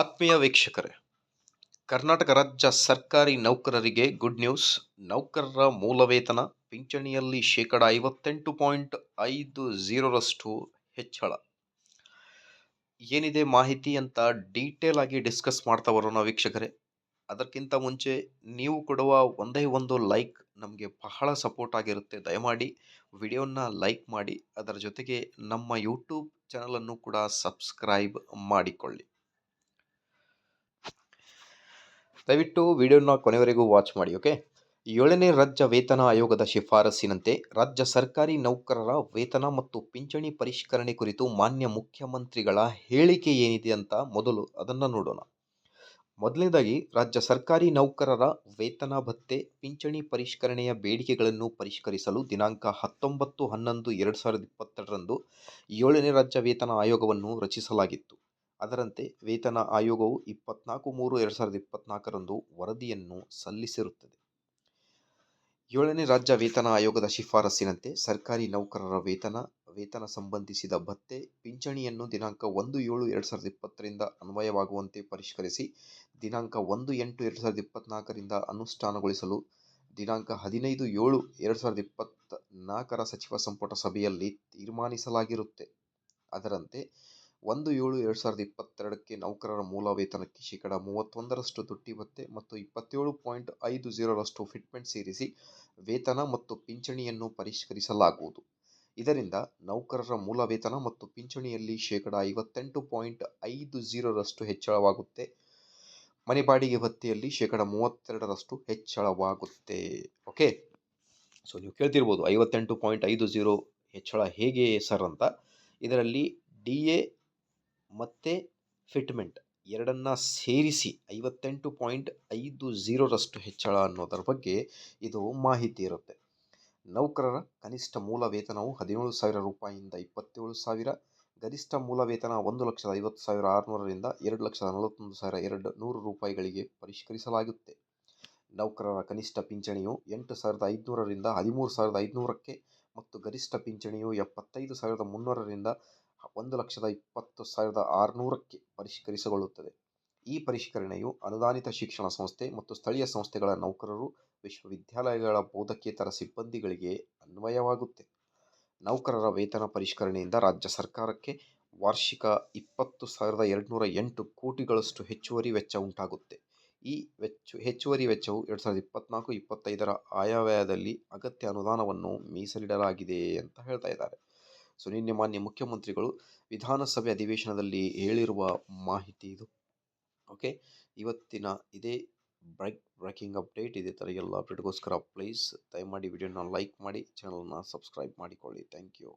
ಆತ್ಮೀಯ ವೀಕ್ಷಕರೇ, ಕರ್ನಾಟಕ ರಾಜ್ಯ ಸರ್ಕಾರಿ ನೌಕರರಿಗೆ ಗುಡ್ ನ್ಯೂಸ್. ನೌಕರರ ಮೂಲ ವೇತನ ಪಿಂಚಣಿಯಲ್ಲಿ ಶೇಕಡ ಐವತ್ತೆಂಟು ಪಾಯಿಂಟ್ ಐದು ಝೀರೋರಷ್ಟು ಹೆಚ್ಚಳ. ಏನಿದೆ ಮಾಹಿತಿ ಅಂತ ಡೀಟೇಲ್ ಆಗಿ ಡಿಸ್ಕಸ್ ಮಾಡ್ತಾ ಬರೋಣ ವೀಕ್ಷಕರೇ, ಅದಕ್ಕಿಂತ ಮುಂಚೆ ನೀವು ಕೊಡುವ ಒಂದೇ ಒಂದು ಲೈಕ್ ನಮಗೆ ಬಹಳ ಸಪೋರ್ಟ್ ಆಗಿರುತ್ತೆ. ದಯಮಾಡಿ ವಿಡಿಯೋನ ಲೈಕ್ ಮಾಡಿ, ಅದರ ಜೊತೆಗೆ ನಮ್ಮ ಯೂಟ್ಯೂಬ್ ಚಾನಲನ್ನು ಕೂಡ ಸಬ್ಸ್ಕ್ರೈಬ್ ಮಾಡಿಕೊಳ್ಳಿ. ದಯವಿಟ್ಟು ವಿಡಿಯೋನ ಕೊನೆವರೆಗೂ ವಾಚ್ ಮಾಡಿ, ಓಕೆ? ಏಳನೇ ರಾಜ್ಯ ವೇತನ ಆಯೋಗದ ಶಿಫಾರಸ್ಸಿನಂತೆ ರಾಜ್ಯ ಸರ್ಕಾರಿ ನೌಕರರ ವೇತನ ಮತ್ತು ಪಿಂಚಣಿ ಪರಿಷ್ಕರಣೆ ಕುರಿತು ಮಾನ್ಯ ಮುಖ್ಯಮಂತ್ರಿಗಳ ಹೇಳಿಕೆ ಏನಿದೆ ಅಂತ ಮೊದಲು ಅದನ್ನು ನೋಡೋಣ. ಮೊದಲನೇದಾಗಿ, ರಾಜ್ಯ ಸರ್ಕಾರಿ ನೌಕರರ ವೇತನ ಭತ್ತೆ, ಪಿಂಚಣಿ ಪರಿಷ್ಕರಣೆಯ ಬೇಡಿಕೆಗಳನ್ನು ಪರಿಷ್ಕರಿಸಲು ದಿನಾಂಕ ಹತ್ತೊಂಬತ್ತು ಹನ್ನೊಂದು ಎರಡು ಸಾವಿರದ ಇಪ್ಪತ್ತೆರಡರಂದು ಏಳನೇ ರಾಜ್ಯ ವೇತನ ಆಯೋಗವನ್ನು ರಚಿಸಲಾಗಿತ್ತು. ಅದರಂತೆ ವೇತನ ಆಯೋಗವು ಇಪ್ಪತ್ನಾಲ್ಕು ಮೂರು ಎರಡು ಸಾವಿರದ ಇಪ್ಪತ್ನಾಲ್ಕರಂದು ವರದಿಯನ್ನು ಸಲ್ಲಿಸಿರುತ್ತದೆ. ಏಳನೇ ರಾಜ್ಯ ವೇತನ ಆಯೋಗದ ಶಿಫಾರಸ್ಸಿನಂತೆ ಸರ್ಕಾರಿ ನೌಕರರ ವೇತನ ವೇತನ ಸಂಬಂಧಿಸಿದ ಭತ್ತೆ, ಪಿಂಚಣಿಯನ್ನು ದಿನಾಂಕ ಒಂದು ಏಳು ಎರಡು ಸಾವಿರದ ಇಪ್ಪತ್ತರಿಂದ ಅನ್ವಯವಾಗುವಂತೆ ಪರಿಷ್ಕರಿಸಿ ದಿನಾಂಕ ಒಂದು ಎಂಟು ಎರಡು ಸಾವಿರದ ಇಪ್ಪತ್ನಾಲ್ಕರಿಂದ ಅನುಷ್ಠಾನಗೊಳಿಸಲು ದಿನಾಂಕ ಹದಿನೈದು ಏಳು ಎರಡು ಸಾವಿರದ ಇಪ್ಪತ್ತ ನಾಲ್ಕರ ಸಚಿವ ಸಂಪುಟ ಸಭೆಯಲ್ಲಿ ತೀರ್ಮಾನಿಸಲಾಗಿರುತ್ತೆ. ಅದರಂತೆ ಒಂದು ಏಳು ಎರಡು ಸಾವಿರದ ಇಪ್ಪತ್ತೆರಡಕ್ಕೆ ನೌಕರರ ಮೂಲ ವೇತನಕ್ಕೆ ಶೇಕಡ ಮೂವತ್ತೊಂದರಷ್ಟು ತುಟ್ಟಿ ಭತ್ತೆ ಮತ್ತು ಇಪ್ಪತ್ತೇಳು ಪಾಯಿಂಟ್ ಐದು ಝೀರೋರಷ್ಟು ಫಿಟ್ಮೆಂಟ್ ಸೇರಿಸಿ ವೇತನ ಮತ್ತು ಪಿಂಚಣಿಯನ್ನು ಪರಿಷ್ಕರಿಸಲಾಗುವುದು. ಇದರಿಂದ ನೌಕರರ ಮೂಲ ವೇತನ ಮತ್ತು ಪಿಂಚಣಿಯಲ್ಲಿ ಶೇಕಡ ಐವತ್ತೆಂಟು ಪಾಯಿಂಟ್ ಐದು ಝೀರೋರಷ್ಟು ಹೆಚ್ಚಳವಾಗುತ್ತೆ. ಮನೆ ಬಾಡಿಗೆ ಭತ್ಯೆಯಲ್ಲಿ ಶೇಕಡ ಮೂವತ್ತೆರಡರಷ್ಟು ಹೆಚ್ಚಳವಾಗುತ್ತೆ. ಓಕೆ? ಸೊ ನೀವು ಕೇಳ್ತಿರ್ಬೋದು ಐವತ್ತೆಂಟು ಪಾಯಿಂಟ್ ಐದು ಜೀರೋ ಹೆಚ್ಚಳ ಹೇಗೆ ಸರ್ ಅಂತ. ಇದರಲ್ಲಿ ಡಿ ಎ ಮತ್ತು ಫಿಟ್ಮೆಂಟ್ ಎರಡನ್ನು ಸೇರಿಸಿ ಐವತ್ತೆಂಟು ಪಾಯಿಂಟ್ ಐದು ಝೀರೋರಷ್ಟು ಹೆಚ್ಚಳ ಅನ್ನೋದರ ಬಗ್ಗೆ ಇದು ಮಾಹಿತಿ ಇರುತ್ತೆ. ನೌಕರರ ಕನಿಷ್ಠ ಮೂಲ ವೇತನವು ಹದಿನೇಳು ಸಾವಿರ ರೂಪಾಯಿಯಿಂದ ಇಪ್ಪತ್ತೇಳು ಸಾವಿರ, ಗರಿಷ್ಠ ಮೂಲ ವೇತನ ಒಂದು ಲಕ್ಷದ ಐವತ್ತು ಸಾವಿರ ಆರುನೂರರಿಂದ ಎರಡು ಲಕ್ಷದ ನಲವತ್ತೊಂದು ಸಾವಿರ ಎರಡು ನೂರು ರೂಪಾಯಿಗಳಿಗೆ ಪರಿಷ್ಕರಿಸಲಾಗುತ್ತೆ. ನೌಕರರ ಕನಿಷ್ಠ ಪಿಂಚಣಿಯು ಎಂಟು ಸಾವಿರದ ಐದುನೂರರಿಂದ ಹದಿಮೂರು ಸಾವಿರದ ಐದುನೂರಕ್ಕೆ ಮತ್ತು ಗರಿಷ್ಠ ಪಿಂಚಣಿಯು ಎಪ್ಪತ್ತೈದು ಸಾವಿರದ ಮುನ್ನೂರರಿಂದ ಒಂದು ಲಕ್ಷದ ಇಪ್ಪತ್ತು ಸಾವಿರದ ಆರುನೂರಕ್ಕೆ ಪರಿಷ್ಕರಿಸಿಕೊಳ್ಳುತ್ತದೆ ಈ ಪರಿಷ್ಕರಣೆಯು ಅನುದಾನಿತ ಶಿಕ್ಷಣ ಸಂಸ್ಥೆ ಮತ್ತು ಸ್ಥಳೀಯ ಸಂಸ್ಥೆಗಳ ನೌಕರರು, ವಿಶ್ವವಿದ್ಯಾಲಯಗಳ ಬೋಧಕೇತರ ಸಿಬ್ಬಂದಿಗಳಿಗೆ ಅನ್ವಯವಾಗುತ್ತೆ. ನೌಕರರ ವೇತನ ಪರಿಷ್ಕರಣೆಯಿಂದ ರಾಜ್ಯ ಸರ್ಕಾರಕ್ಕೆ ವಾರ್ಷಿಕ ಇಪ್ಪತ್ತು ಸಾವಿರದ ಎರಡುನೂರ ಎಂಟು ಕೋಟಿಗಳಷ್ಟು ಹೆಚ್ಚುವರಿ ವೆಚ್ಚ ಉಂಟಾಗುತ್ತೆ. ಈ ವೆಚ್ಚ, ಹೆಚ್ಚುವರಿ ವೆಚ್ಚವು ಎರಡು ಸಾವಿರದ ಇಪ್ಪತ್ತ್ನಾಲ್ಕು ಇಪ್ಪತ್ತೈದರ ಆಯವ್ಯಯದಲ್ಲಿ ಅಗತ್ಯ ಅನುದಾನವನ್ನು ಮೀಸಲಿಡಲಾಗಿದೆ ಅಂತ ಹೇಳ್ತಾ ಇದ್ದಾರೆ. ಸೊ ನಿನ್ನೆ ಮಾನ್ಯ ಮುಖ್ಯಮಂತ್ರಿಗಳು ವಿಧಾನಸಭೆ ಅಧಿವೇಶನದಲ್ಲಿ ಹೇಳಿರುವ ಮಾಹಿತಿ ಇದು. ಓಕೆ, ಇವತ್ತಿನ ಇದೇ ಬ್ರೇಕ್, ಬ್ರೇಕಿಂಗ್ ಅಪ್ಡೇಟ್. ಇದೇ ಥರ ಎಲ್ಲ ಅಪ್ಡೇಟ್ಗೋಸ್ಕರ ಪ್ಲೀಸ್ ದಯಮಾಡಿ ವಿಡಿಯೋನ ಲೈಕ್ ಮಾಡಿ ಚಾನಲ್ನ ಸಬ್ಸ್ಕ್ರೈಬ್ ಮಾಡಿಕೊಳ್ಳಿ. Thank you.